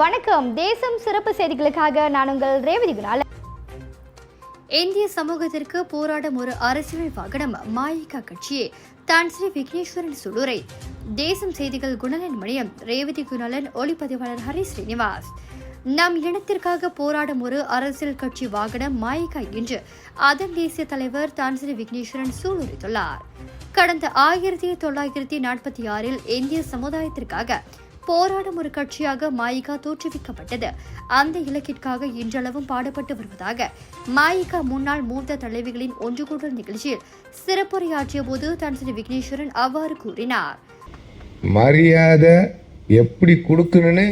வணக்கம். தேசம் சிறப்பு செய்திகளுக்காக நான் உங்கள் ரேவதி குணால். இந்திய சமூகத்திற்கு போராடும் ஒரு அரசியல் வாகனம் மாயிகா கட்சியே. தான் ஸ்ரீ விக்னேஸ்வரன் சுடூரை. தேசம் செய்திகள் குணலன் மணியம் ரேவதி குணலன் ஒளிப்பதிவாளர் ஹரி ஸ்ரீனிவாஸ். நம் இனத்திற்காக போராடும் ஒரு அரசியல் கட்சி வாகனம் மாயிகா என்று அதன் தேசிய தலைவர் தான் ஸ்ரீ விக்னேஸ்வரன் சூளுரைத்துள்ளார். கடந்த ஆயிரத்தி தொள்ளாயிரத்தி நாற்பத்தி ஆறில் இந்திய சமுதாயத்திற்காக போராடும் ஒரு கட்சியாக மாயிகா தோற்றுவிக்கப்பட்டது. அந்த இலக்கிற்காக இன்றளவும் பாடுபட்டு வருவதாக மாயிகா முன்னாள் மூத்த தலைவிகளின் ஒன்று கூடல் நிகழ்ச்சியில் சிறப்புரையாற்றிய போது தன் ஸ்ரீ விக்னேஸ்வரன் அவ்வாறு கூறினார். மரியாதை எப்படி கொடுக்கணும்னு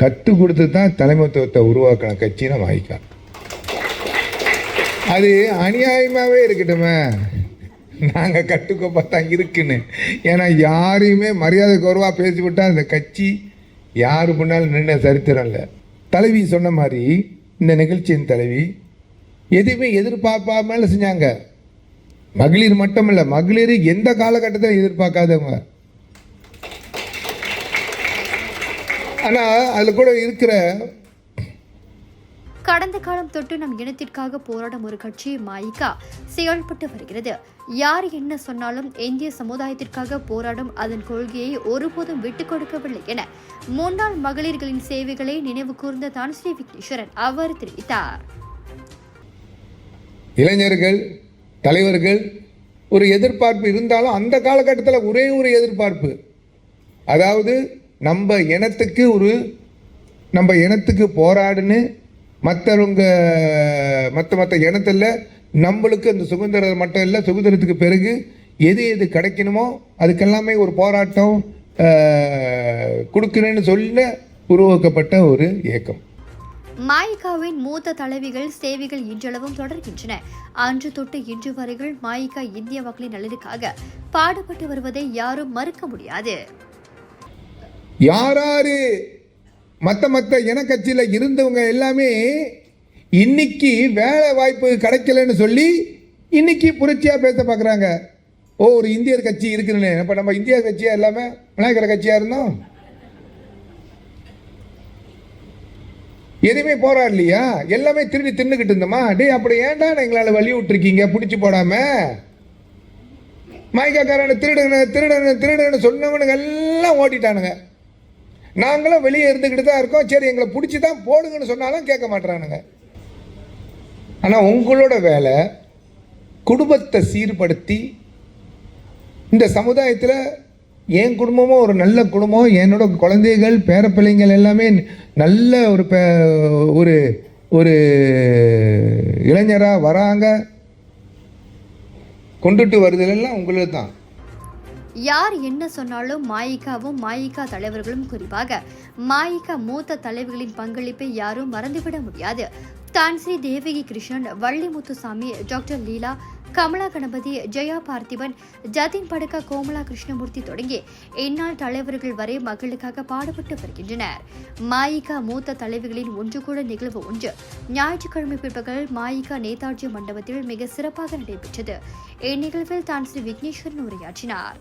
கற்றுக் கொடுத்து தான் தலைமைத்துவத்தை உருவாக்கின கட்சி மாயிக்கா அது அநியாயமாகவே இருக்கட்டுமே. நாங்கள் கட்டுக்கோப்பா தான் இருக்குன்னு. ஏன்னா யாரையுமே மரியாதை குறைவாக பேசிவிட்டால் அந்த கட்சி யாரு முன்னாலும் நின்ன சரித்திரம் இல்லை. தலைவி சொன்ன மாதிரி இந்த நிகழ்ச்சியின் தலைவி எதுவுமே மேலே செஞ்சாங்க. மகளிர் மட்டுமல்ல மகளிர் எந்த காலகட்டத்தில் எதிர்பார்க்காதவங்க. ஆனால் அதில் கூட இருக்கிற கடந்த காலம் தொட்டு நம் இனத்திற்காக போராடும் ஒரு கட்சி மாயிகா செயல்பட்டு வருகிறது. யார் என்ன சொன்னாலும் இந்திய சமுதாயத்திற்காக போராடும் அதன் கொள்கையை ஒருபோதும் விட்டுக் கொடுக்கவில்லை என முன்னாள் மகளிர்களின் சேவைகளை நினைவு கூர்ந்த தான் ஸ்ரீ விக்னேஸ்வரன் அவர் தெரிவித்தார். இளைஞர்கள் தலைவர்கள் ஒரு எதிர்பார்ப்பு இருந்தாலும் அந்த காலகட்டத்தில் ஒரே ஒரு எதிர்பார்ப்பு. அதாவது நம்ம இனத்துக்கு ஒரு நம்ம இனத்துக்கு போராடுன்னு மற்றவங்க மற்ற மற்ற இனத்தில் நம்மளுக்கு அந்த சுதந்திரம் மட்டும் இல்லை சுதந்திரத்துக்கு பிறகு எது எது கிடைக்கணுமோ அதுக்கெல்லாமே ஒரு போராட்டம் கொடுக்கணும்னு சொல்ல உருவாக்கப்பட்ட ஒரு இயக்கம். மாயிகாவின் மூத்த தலைவிகள் சேவைகள் இன்றளவும் தொடர்கின்றன. அன்று தொட்டு இன்று வரைகள் மாயிகா இந்திய மக்களின் நலனுக்காக பாடுபட்டு வருவதை யாரும் மறுக்க முடியாது. யாராரு மற்ற மற்ற இனக்கட்சியில் இருந்தவங்க எல்லாமே இன்னைக்கு வேலை வாய்ப்பு கிடைக்கலன்னு சொல்லி இன்னைக்கு புரட்சியாக பேச பார்க்குறாங்க ஓ ஒரு இந்தியர் கட்சி இருக்குன்னு. இப்போ நம்ம இந்திய கட்சியாக எல்லாமே விநாயகர கட்சியாக இருந்தோம்? எதுவுமே போராடலையா எல்லாமே திருடி தின்னுக்கிட்டு இருந்தோமா? டே அப்படி ஏன்டா எங்களால் வழி விட்டுருக்கீங்க? பிடிச்சி போடாம. மாய்க்காக்காரன் திருடன திருடனு திருடனு சொன்னவனுங்க எல்லாம் ஓட்டிட்டானுங்க நாங்களும் வெளியே இருந்துக்கிட்டு தான் இருக்கோம். சரி எங்களை பிடிச்சி தான் போடுங்கன்னு சொன்னாலும் கேட்க மாட்றானுங்க. ஆனால் உங்களோட வேலை குடும்பத்தை சீர்படுத்தி இந்த சமுதாயத்தில் என் குடும்பமும் ஒரு நல்ல குடும்பம் என்னோட குழந்தைகள் பேரப்பிள்ளைங்கள் எல்லாமே நல்ல ஒரு பே ஒரு ஒரு இளைஞராக வராங்க. கொண்டுட்டு வருதலெல்லாம் உங்களுக்கு தான் யார் என்ன சொன்னாலும் மாயிகாவும் மாயிகா தலைவர்களும் குறிப்பாக மாயிகா மூத்த தலைவர்களின் பங்களிப்பை யாரும் மறந்துவிட முடியாது. தான்சி தேவகி கிருஷ்ணன் வள்ளிமுத்துசாமி டாக்டர் லீலா கமலா கணபதி ஜெயா பார்த்திபன் ஜதின் படுக்கா கோமலா கிருஷ்ணமூர்த்தி தொடங்கி இந்நாள் தலைவர்கள் வரை மக்களுக்காக பாடுபட்டு வருகின்றனர். மாயிகா மூத்த தலைவர்களின் ஒன்று கூட நிகழ்வு ஒன்று. ஞாயிற்றுக்கிழமை பிற்பகல் மாயிகா நேதாஜி மண்டபத்தில் மிக சிறப்பாக நடைபெற்றது. இந்நிகழ்வில் தான் ஸ்ரீ விக்னேஸ்வரன் உரையாற்றினார்.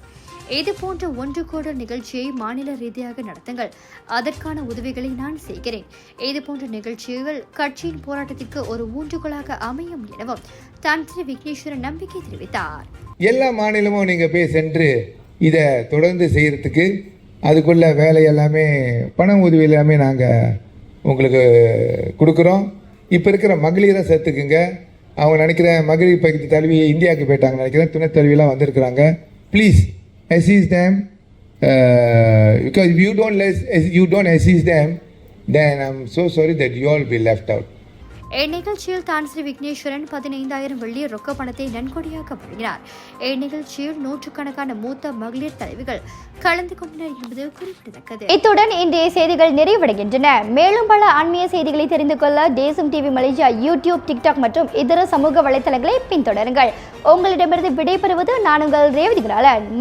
இது போன்ற ஒன்று கூட நிகழ்ச்சியை மாநில ரீதியாக நடத்துங்கள். அதற்கான உதவிகளை நான் செய்கிறேன். இது போன்ற நிகழ்ச்சிகள் கட்சியின் போராட்டத்திற்கு ஒரு ஊன்றுகோலாக அமையும் எனவும் தந்திரி விக்னேஸ்வரன் நம்பிக்கை தெரிவித்தார். எல்லா மாநிலமும் நீங்கள் போய் சென்று இதை தொடர்ந்து செய்கிறதுக்கு அதுக்குள்ள வேலை எல்லாமே பண உதவி எல்லாமே நாங்கள் உங்களுக்கு கொடுக்குறோம். இப்போ இருக்கிற மகளிரை சேர்த்துக்குங்க. அவங்க நினைக்கிற மகளிர் பகுதி தழுவி இந்தியாவுக்கு போயிட்டாங்க நினைக்கிறேன். துணை தழுவிலாம் வந்திருக்கிறாங்க. Please assist them uh, because if you don't less, you don't assist them then I'm so sorry that you all will be left out இந்நிகழ்ச்சியில் தான் ஸ்ரீ விக்னேஸ்வரன் பதினைந்தாயிரம் வெள்ளி ரொக்க பணத்தை நன்கொடையாக வழங்கினார் இந்நிகழ்ச்சியில் நூற்றுக்கணக்கான மூத்த மகளிர் தலைவிகள் கலந்து கொண்டனர் என்பது குறிப்பிடத்தக்கது. இத்துடன் இன்றைய செய்திகள் நிறைவடைகின்றன. மேலும் பல ஆன்மீக செய்திகளை தெரிந்து கொள்ள தேசம் டிவி மலேசியா யூடியூப் டிக்டாக் மற்றும் இதர சமூக வலைத்தளங்களை பின்தொடருங்கள். உங்களிடமிருந்து விடைபெறுவது நான் உங்கள் ரேவதி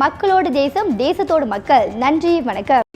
மக்களோடு தேசம் தேசத்தோடு மக்கள். நன்றி வணக்கம்.